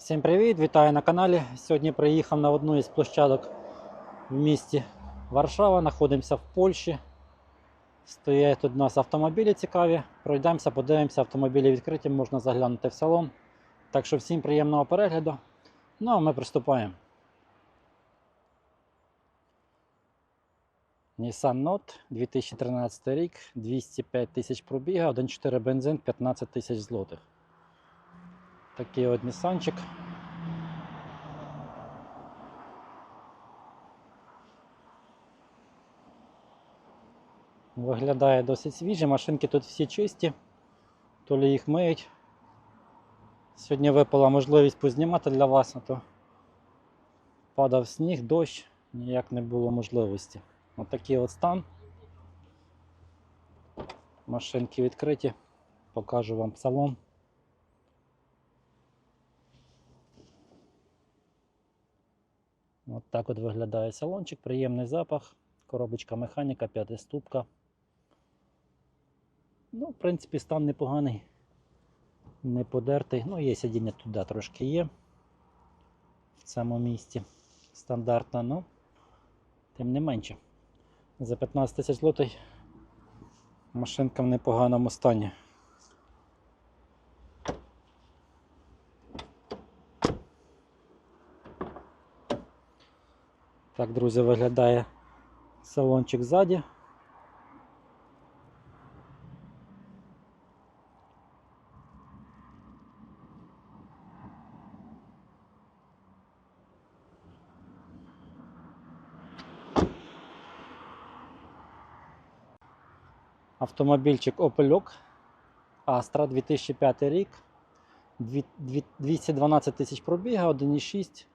Всім привіт! Вітаю на каналі. Сьогодні приїхав на одну із площадок в місті Варшава. Знаходимося в Польщі. Стоять тут у нас автомобілі цікаві. Пройдемося, подивимося, автомобілі відкриті, можна заглянути в салон. Так що всім приємного перегляду. Ну а ми приступаємо. Nissan Note 2013 рік, 205 тисяч пробіга, 1.4 бензин, 15 тисяч злотих. Такий от Нісанчик. Виглядає досить свіжі, машинки тут всі чисті, то лі їх миють. Сьогодні випала можливість познімати для вас, а то падав сніг, дощ, ніяк не було можливості. Ось такий от стан. Машинки відкриті, покажу вам салон. От так от виглядає салончик, приємний запах, коробочка механіка, п'ятиступка. Ну, в принципі, стан непоганий, не подертий. Ну, є сидіння туди трошки є в цьому місці. Стандартно, ну, тим не менше. За 15 тисяч злотий машинка в непоганому стані. Так, друзі, виглядає салончик ззаді. Автомобільчик Opelok Astra 2005 рік. Дві- дві- 212 тисяч пробіга, 1,6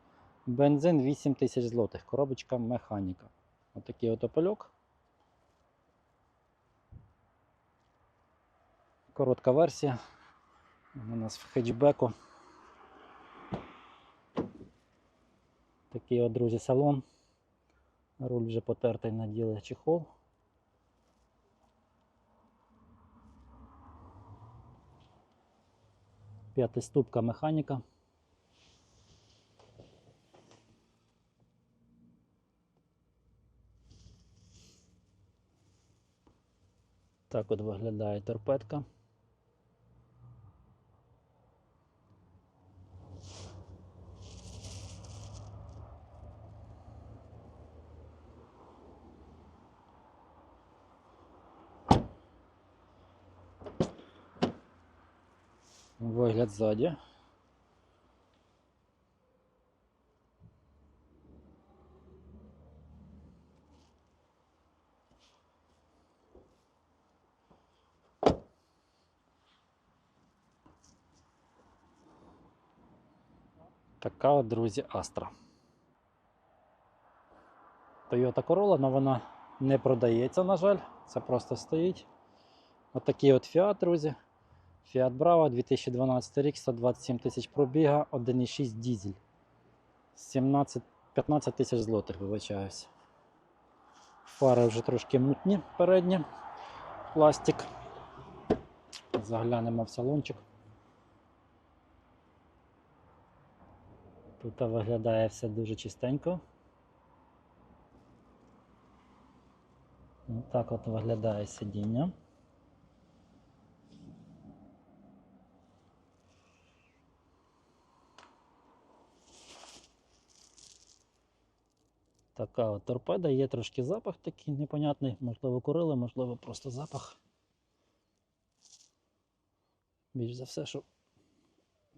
Бензин 8 тисяч злотих. Коробочка механіка. Отакий от опельок. Коротка версія. У нас в хетчбеку. Такий от, друзі, салон. Руль вже потертий наділи чехол. П'ятиступка механіка. Так от виглядає торпедка. Вигляд ззаді. Така от, друзі, Astra. Toyota Corolla, але вона не продається, на жаль. Це просто стоїть. Отакий от Fiat, друзі. Fiat Bravo 2012 рік, 127 тисяч пробіга, 1,6 дізель. 17, 15 тисяч злотих, вибачаюсь. Фари вже трошки мутні передні. Пластик. Заглянемо в салончик. Тут виглядає все дуже чистенько. Так от виглядає сидіння. Така от торпеда, є трошки запах такий непонятний, можливо, курили, можливо, просто запах. Більш за все, що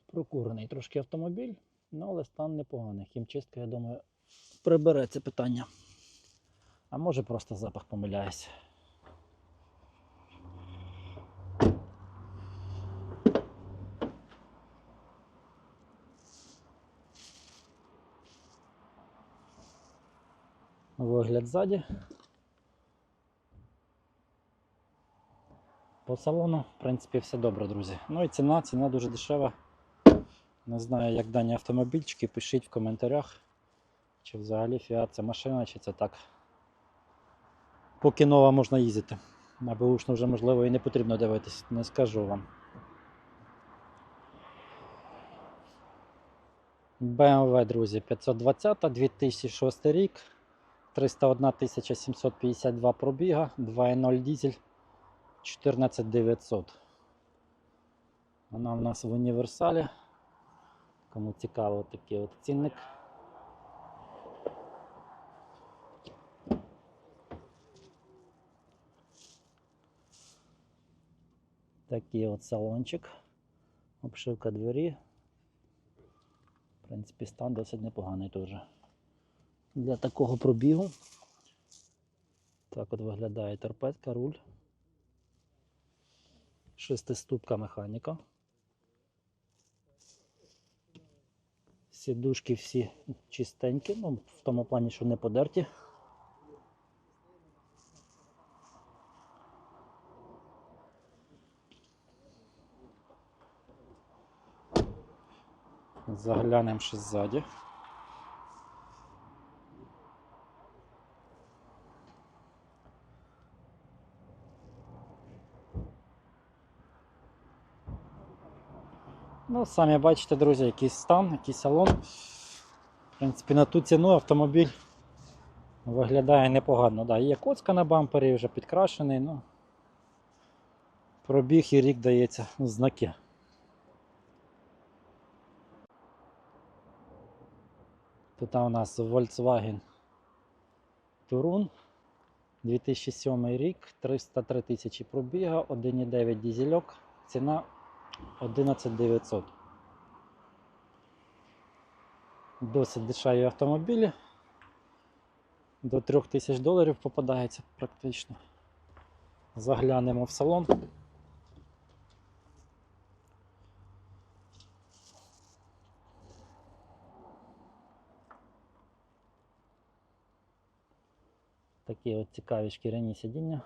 прокурений трошки автомобіль, ну але стан непоганий. Хімчистка, я думаю, прибере це питання. А може просто запах помиляюсь. Вигляд ззаді. По салону, в принципі, все добре, друзі. Ну і ціна, ціна дуже дешева. Не знаю, як дані автомобільчики, пишіть в коментарях, чи взагалі Fiat це машина, чи це так. Поки нова можна їздити. На бушну вже можливо і не потрібно дивитись, не скажу вам. BMW, друзі, 520, 2006 рік, 301 752 пробіга, 2.0 дизель, 14900. Вона в нас в універсалі. Кому цікаво, такий от цінник. Такий от салончик. Обшивка двері. В принципі, стан досить непоганий теж. Для такого пробігу. Так от виглядає торпедка, руль. Шестиступка механіка. Сідушки всі чистенькі, ну, в тому плані, що не подерті. Заглянемо ще ззаді. Ну, самі бачите, друзі, якийсь стан, який салон. В принципі, на ту ціну автомобіль виглядає непогано. Да, є коцка на бампері, вже підкрашений, ну пробіг і рік дається знаки. Тут у нас Volkswagen Touran 2007 рік, 303 тисячі пробіга, 1,9 дізельок, ціна 11900. Досить дешеві автомобілі. До 3000 доларів попадається практично. Заглянемо в салон. Такі от цікаві шкіряні сидіння.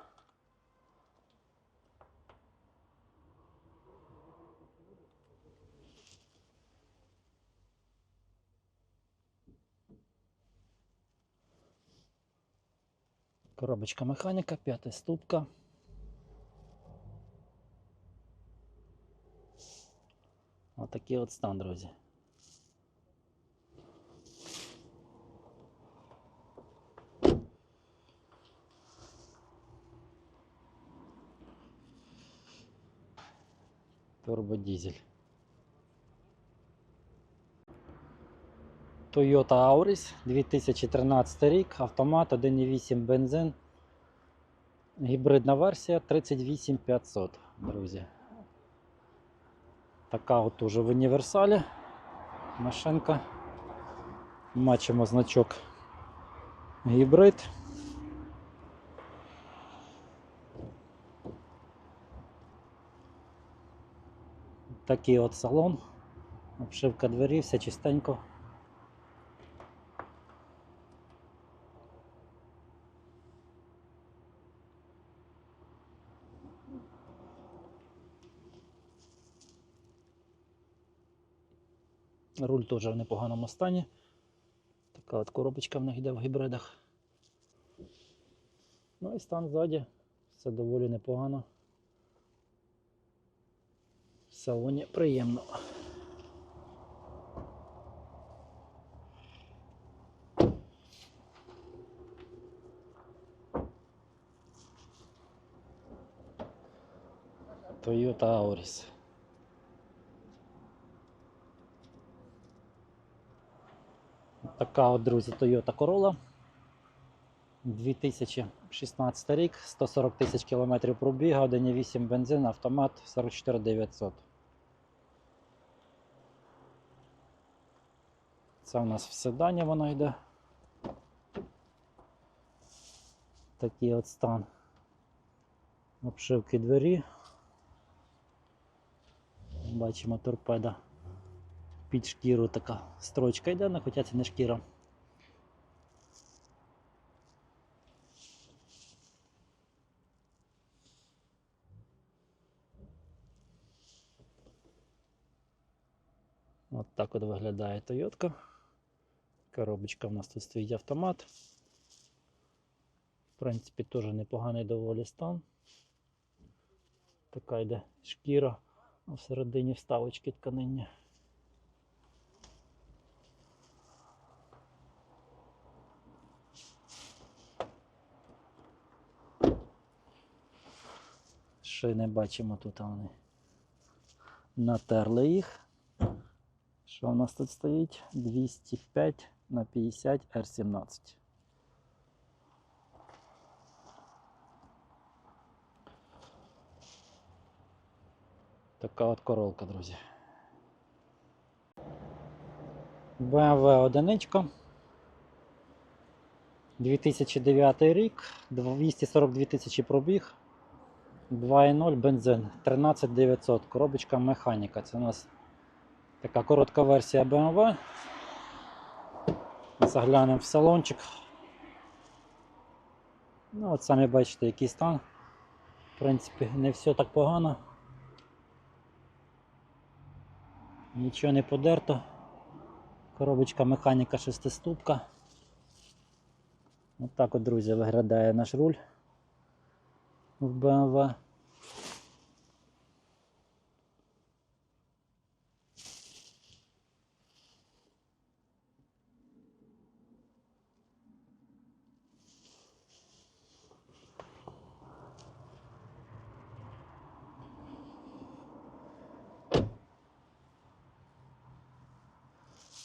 Коробочка механіка, п'ята ступка. Отакий от стан, друзі. Турбодизель. Toyota Auris 2013 рік, автомат 1.8 бензин. Гібридна версія 38500, друзі. Така от уже в універсалі. Машинка. Бачимо значок гібрид. Такий от салон. Обшивка двері, все чистенько. Руль теж в непоганому стані. Така от коробочка в них йде в гібридах. Ну і стан ззаді. Все доволі непогано. В салоні приємно. Toyota Auris. Така от, друзі, Toyota Corolla. 2016 рік, 140 тисяч кілометрів пробіга, 1,8 бензин, автомат 44 900. Це у нас в седані воно йде. Такий от стан. Обшивки двері. Бачимо торпеда. Під шкіру така строчка йде, ну, хоча це не шкіра. От так от виглядає Тойотка. Коробочка в нас тут стоїть автомат. В принципі, теж непоганий доволі стан. Така йде шкіра, всередині вставочки тканинні. Шини бачимо тут вони. Натерли їх. Що у нас тут стоїть? 205 на 50 R17. Така от королка, друзі. BMW одиничка. 2009 рік, 242 тисячі пробіг, 2.0 бензин, 13900, коробочка механіка. Це у нас така коротка версія BMW. Заглянемо в салончик. Ну, от самі бачите, який стан. В принципі, не все так погано. Нічого не подерто. Коробочка механіка шестиступка. От так от, друзі, виглядає наш руль в BMW.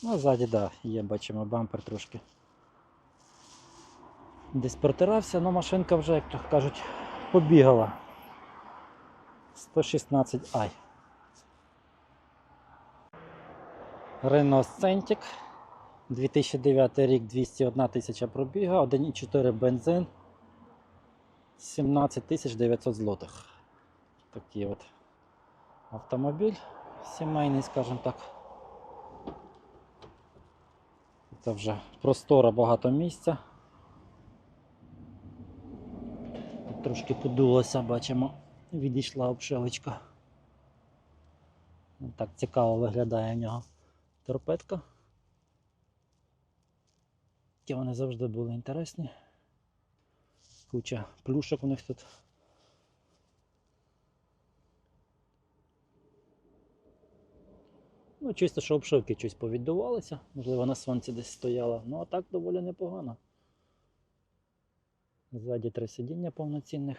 Ну, ззаді, да, є, бачимо, бампер трошки. Десь протирався, але машинка вже, як то кажуть, побігала. 116i. Renault Scenic. 2009 рік 201 тисяча пробіга, 1,4 бензин. 17 тисяч 900 злотих. Такий от автомобіль сімейний, скажімо так. Це вже простора багато місця. Тут Трошки подулося, бачимо, відійшла обшивочка. Так цікаво виглядає в нього торпедка. Ті вони завжди були інтересні. Куча плюшок у них тут. Ну, чисто, що обшивки щось повіддувалися, можливо, на сонці десь стояла. Ну, а так доволі непогано. Ззаді три сидіння повноцінних.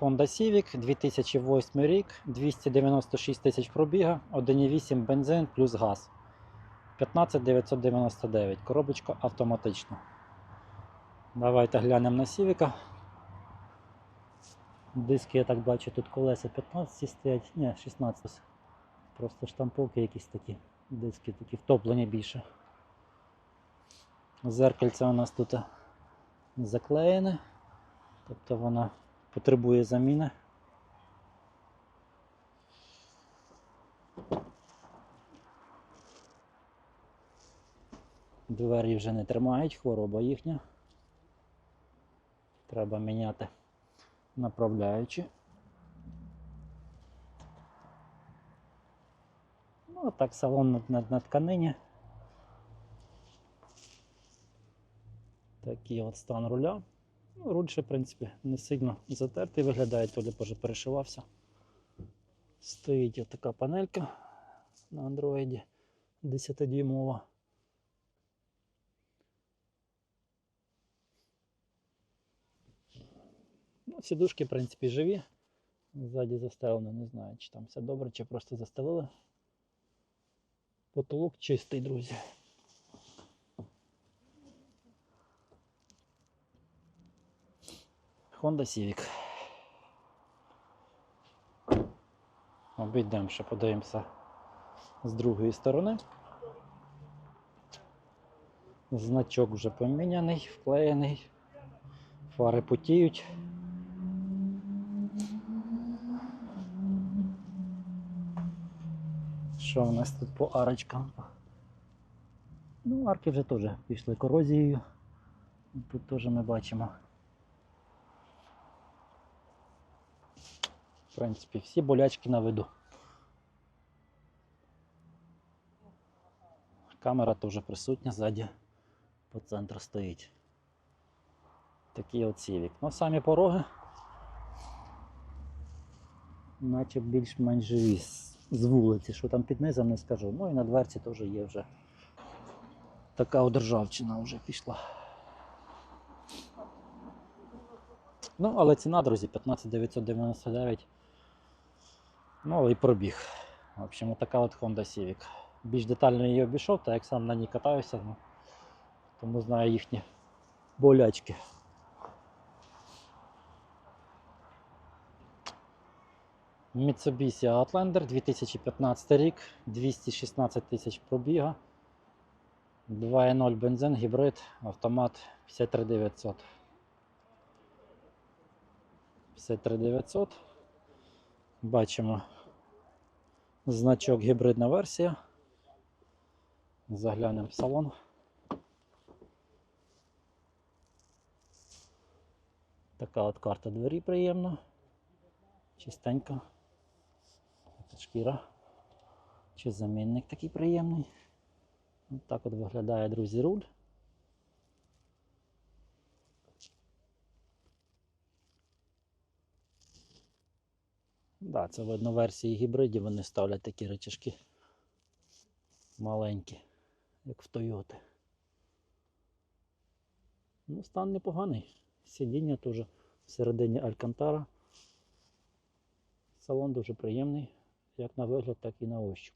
Honda Civic 2008 рік, 296 тисяч пробіга, 1,8 бензин плюс газ. 15999. Коробочка автоматична. Давайте глянемо на Civic. Диски, я так бачу, тут колеса 15 стоять, ні, 16. Просто штамповки якісь такі. Диски такі втоплені більше. Зеркальце у нас тут заклеєне. Тобто вона потребує заміни. Двері вже не тримають, хвороба їхня. Треба міняти направляючі. Ну, так салон на, на, на тканині. Такий от стан руля. Ну, руль ще, в принципі, не сильно затертий виглядає, то вже перешивався. Стоїть така панелька на андроїді 10-дюймова. Сідушки, в принципі, живі. Ззаді застелено, не знаю, чи там все добре, чи просто застелили. Потолок чистий, друзі. Honda Civic. Обійдемо ще подивимося з другої сторони. Значок вже поміняний, вклеєний, фари потіють. Що у нас тут по арочкам? Ну, арки вже теж пішли корозією. Тут теж ми бачимо. В принципі, всі болячки на виду. Камера теж присутня ззаді по центру стоїть. От Civic. Ну, самі пороги. наче більш-менш живі з, вулиці. Що там під низом не скажу. Ну і на дверці теж є вже така одержавчина вже пішла. Ну, але ціна, друзі, 15999. Ну, але і пробіг. В общем, така от Honda Civic. Більш детально її обійшов, так як сам на ній катаюся, ну, тому знаю їхні болячки. Mitsubishi Outlander 2015 рік, 216 тисяч пробіга. 2.0 бензин, гібрид, автомат 53900. 53900. Бачимо значок гібридна версія. Заглянемо в салон. Така от карта двері приємна. Чистенька. Це шкіра. Чи замінник такий приємний. Ось так от виглядає, друзі, руль. Да, це видно версії гібридів, вони ставлять такі речашки маленькі, як в Тойоти. Ну, стан непоганий. Сидіння теж всередині Алькантара. Салон дуже приємний, як на вигляд, так і на ощуп.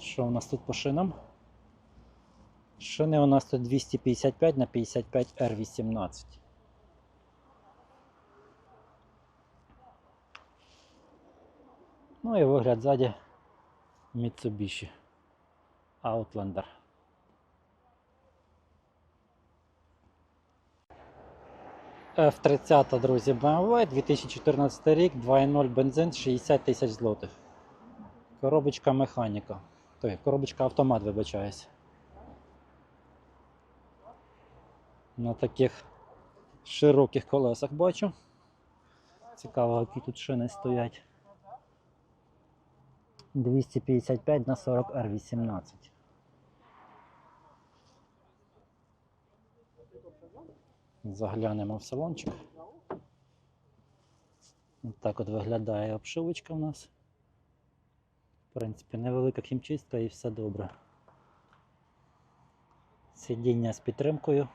Що у нас тут по шинам? Шини у нас тут 255 на 55 R18. Ну і вигляд ззаді Mitsubishi Outlander. F30, друзі, BMW, 2014 рік, 2.0 бензин, 60 тисяч злотих. Коробочка механіка. Той, коробочка автомат, вибачаюсь. На таких широких колесах бачу. Цікаво, які тут шини стоять. 255 на 40 R18. Заглянемо в салончик. Ось так от виглядає обшивочка в нас. В принципі, невелика хімчистка і все добре. Сидіння з підтримкою.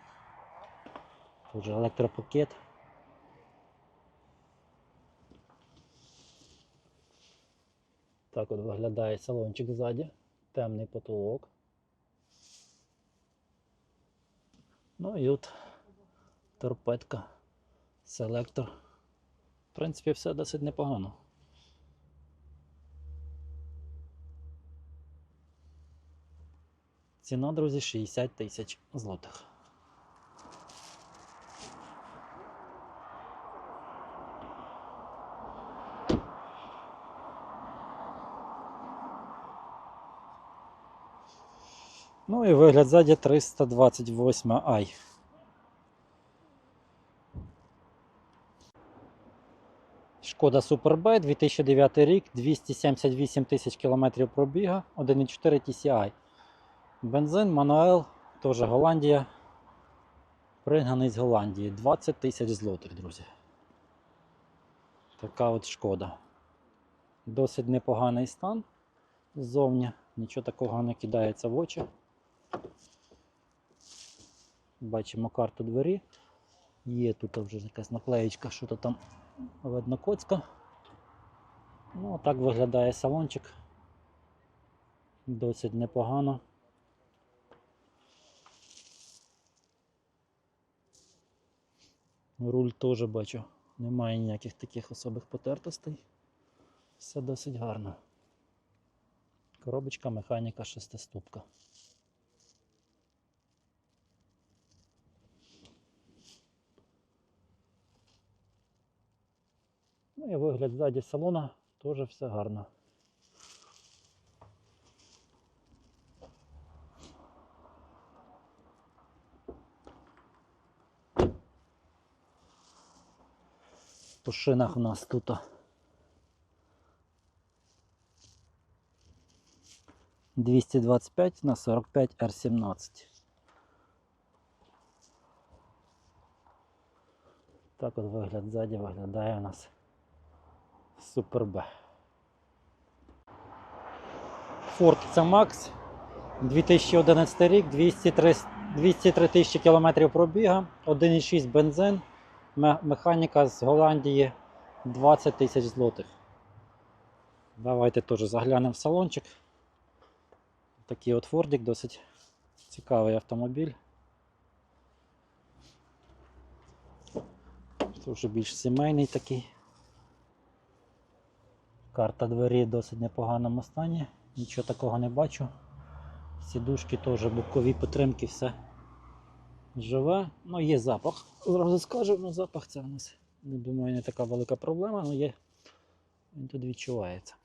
Тут же електропакет. Так от виглядає салончик ззаді. Темний потолок. Ну і от торпедка, селектор. В принципі, все досить непогано. Ціна, друзі, 60 тисяч злотих. Ну і вигляд ззаді 328 i. Шкода Super 2009 рік, 278 тисяч кілометрів пробіга, 1,4 TCI. Бензин, мануел, теж Голландія. Пригнаний з Голландії. 20 тисяч злотих, друзі. Така от шкода. Досить непоганий стан ззовні. Нічого такого не кидається в очі. Бачимо карту двері. Є тут вже якась наклеєчка, що то там видно коцка. Ну, так виглядає салончик. Досить непогано. Руль теж бачу, немає ніяких таких особих потертостей. Все досить гарно. Коробочка, механіка, шестиступка. огляд сзади салона, тоже все гарно. По шинах у нас тут двісті двадцять п'ять на сорок п'ять Р сімнадцять. Так от вигляд ззаді виглядає у нас. Супер Б. C Max 2011 рік, 203, 203 тисячі кілометрів пробіга, 1,6 бензин, механіка з Голландії 20 тисяч злотих. Давайте теж заглянемо в салончик. Такий от Фордик, досить цікавий автомобіль. Це вже більш сімейний такий. Карта двері в досить непоганому стані. Нічого такого не бачу. Сідушки теж бокові підтримки, все живе. Ну, є запах. Зразу скажу, ну запах це у нас, не думаю, не така велика проблема, але є. Він тут відчувається.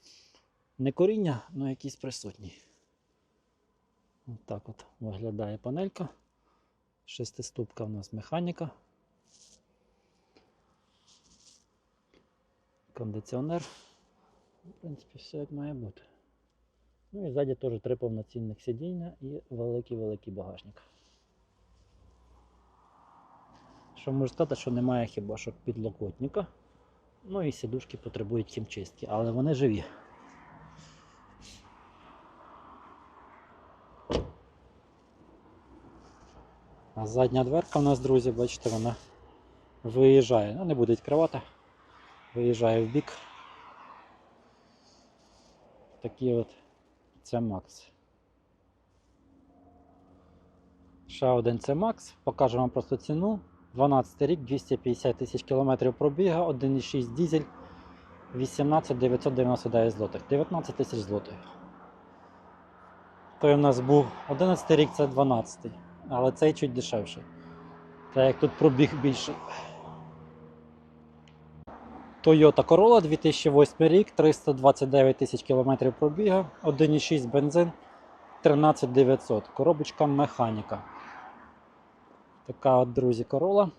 Не коріння, але якийсь присутній. Ось так от виглядає панелька. Шестиступка у нас механіка. Кондиціонер. В принципі, все як має бути. Ну і ззаді теж три повноцінних сидіння і великий-великий багажник. Що можу сказати, що немає хіба що підлокотника. Ну і сідушки потребують хімчистки, але вони живі. А задня дверка у нас, друзі, бачите, вона виїжджає. Ну, не буде відкривати. Виїжджає в бік. Такі от це Макс. Ще один це Макс. Покажу вам просто ціну. 12 рік, 250 тисяч кілометрів пробіга, 1,6 дізель, 18 999 злотих. 19 тисяч злотих. Той у нас був 11 рік, це 12. Але цей чуть дешевший. Так як тут пробіг більший. Toyota Corolla 2008 рік, 329 тисяч кілометрів пробіга, 1,6 бензин, 13900. Коробочка механіка. Така от, друзі, Corolla.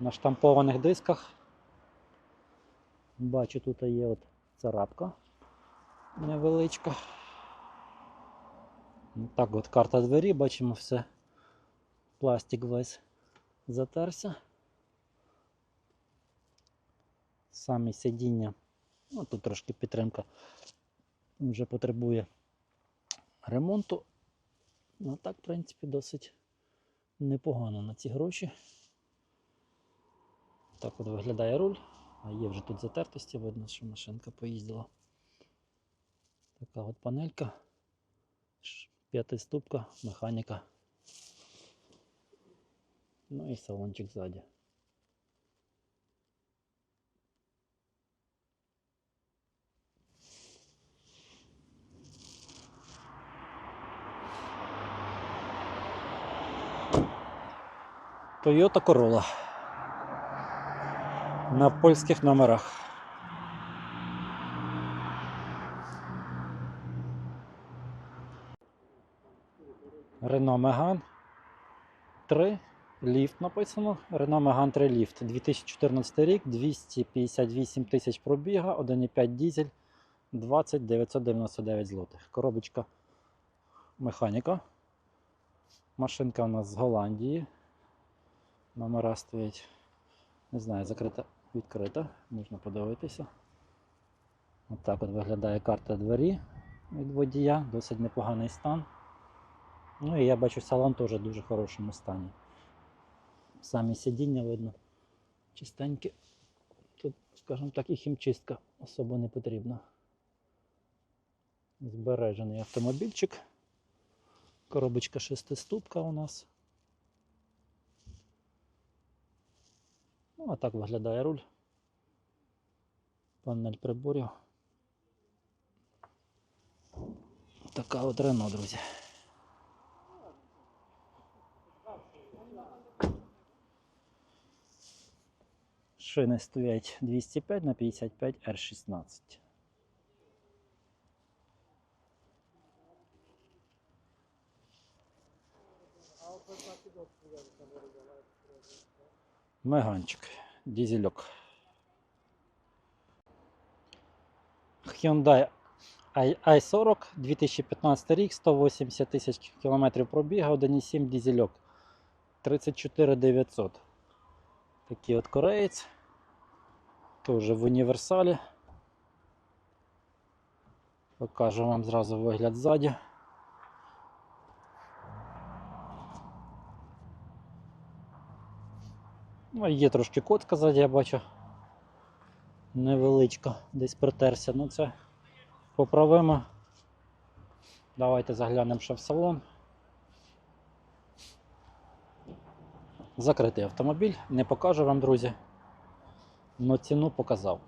На штампованих дисках. Бачу, тут є от царапка невеличка. Так от карта двері, бачимо все. Пластик весь затерся. Самі сидіння. Ну, тут трошки підтримка вже потребує ремонту. Ну так, в принципі, досить непогано на ці гроші. Так от виглядає руль, а є вже тут затертості, видно, що машинка поїздила. Така от панелька, п'ятиступка, механіка. Ну і салончик ззаді. Toyota Corolla. На польських номерах. Renault Megane 3 ліфт написано. Renault Megane 3 ліфт. 2014 рік, 258 тисяч пробіга, 1,5 дізель, 20 999 злотих. Коробочка механіка. Машинка у нас з Голландії. Номера стоять. Не знаю, закрита, відкрита, можна подивитися. Отак от виглядає карта двері від водія, досить непоганий стан. Ну і я бачу салон теж в дуже хорошому стані. Самі сидіння видно чистенькі. Тут, скажімо так, і хімчистка особо не потрібна. Збережений автомобільчик. Коробочка шестиступка у нас. Ну, а так виглядає руль. Панель приборів. Така от Рено, друзі. Шини стоять 205 на 55 R16. Меганчик, дизельок. Hyundai i- i40 2015 рік, 180 тисяч кілометрів пробіга, 1,7 дізельок. 34 900. Такий от кореєць. Теж в універсалі. Покажу вам зразу вигляд ззаді. Ну, є трошки котка ззаді, я бачу. Невеличка, десь притерся. Ну це поправимо. Давайте заглянемо ще в салон. Закритий автомобіль. Не покажу вам, друзі. Но ціну показав.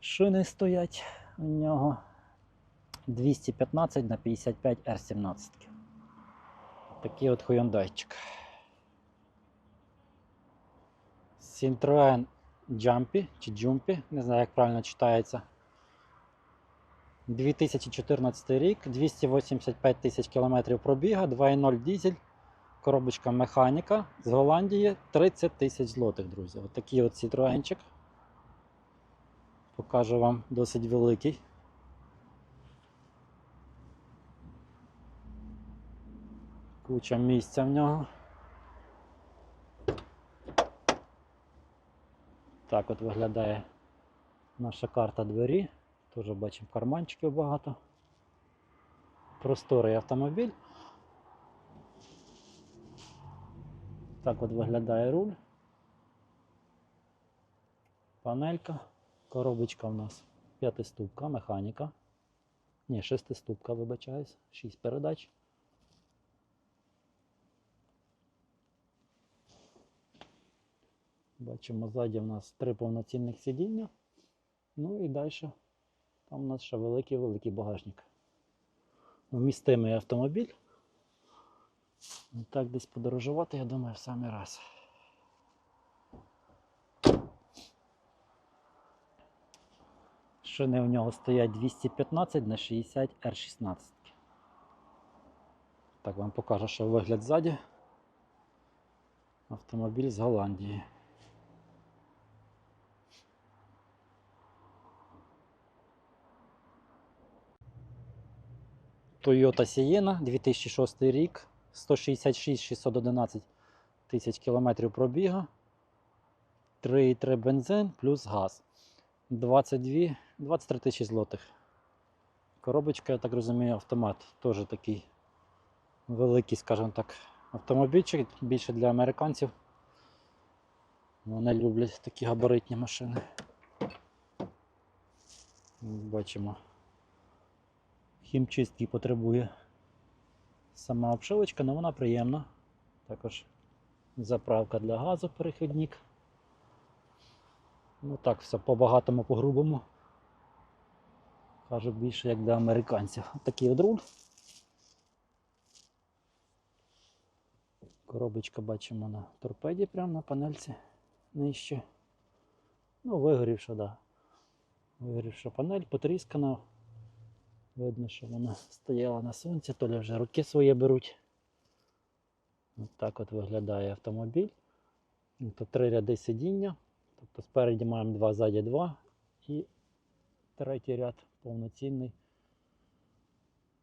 Шини стоять у нього 215 на 55 R17. Такий от хуяндайчик. Citroen Jumpy чи Jumpy, не знаю, як правильно читається. 2014 рік, 285 тисяч кілометрів пробіга, 2.0 дізель, коробочка механіка з Голландії 30 тисяч злотих, друзі. Ось такий от Citroenчик. Покажу вам досить великий. Куча місця в нього. Так от виглядає наша карта двері. Теж бачимо карманчиків багато. Просторий автомобіль. Так от виглядає руль. Панелька. Коробочка у нас п'ятиступка, механіка. Ні, шестиступка, вибачаюсь, шість передач. Бачимо, ззаді в нас три повноцінних сидіння. Ну і далі там у нас ще великий-великий багажник. Вмістимий автомобіль. Ну, Так десь подорожувати, я думаю, в самий раз. Шини у нього стоять 215 на 60 R16. Так, вам покажу, що вигляд ззаді. Автомобіль з Голландії. Toyota Sienna 2006 рік, 166-611 тисяч кілометрів пробіга, 3,3 бензин плюс газ. 22, 23 тисячі злотих. Коробочка, я так розумію, автомат. Теж такий великий, скажімо так, автомобільчик, більше для американців. Вони люблять такі габаритні машини. Бачимо хімчистки потребує сама обшивочка, але вона приємна. Також заправка для газу перехідник. Ну так, все по-багатому, по-грубому. Кажу більше як для американців. Такий от. Коробочка бачимо на торпеді прямо на панельці нижче. Ну, вигорівша, так. Да. Вигорівша панель, потріскана. Видно, що вона стояла на сонці, то ли вже руки свої беруть. Так от виглядає автомобіль. Тут три ряди сидіння. Тобто спереді маємо два, ззаді два і третій ряд повноцінний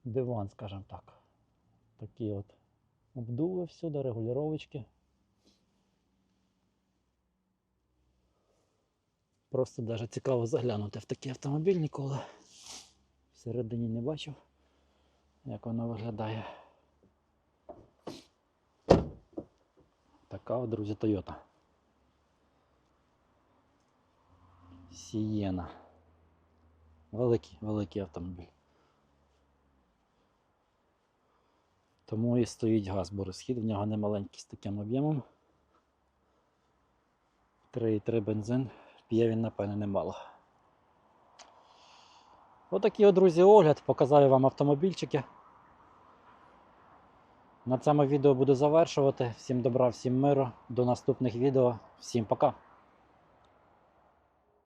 диван, скажімо так. Такі от обдуви всюди, регулювачки. Просто навіть цікаво заглянути в такий автомобіль ніколи. Всередині не бачив, як воно виглядає. Така друзі, Toyota. Сієна. Великий, великий автомобіль. Тому і стоїть газ, бо розхід в нього не маленький з таким об'ємом. 3,3 бензин, п'є він, напевне, немало. Отакий, от, друзі, огляд. Показав вам автомобільчики. На цьому відео буду завершувати. Всім добра, всім миру. До наступних відео. Всім пока.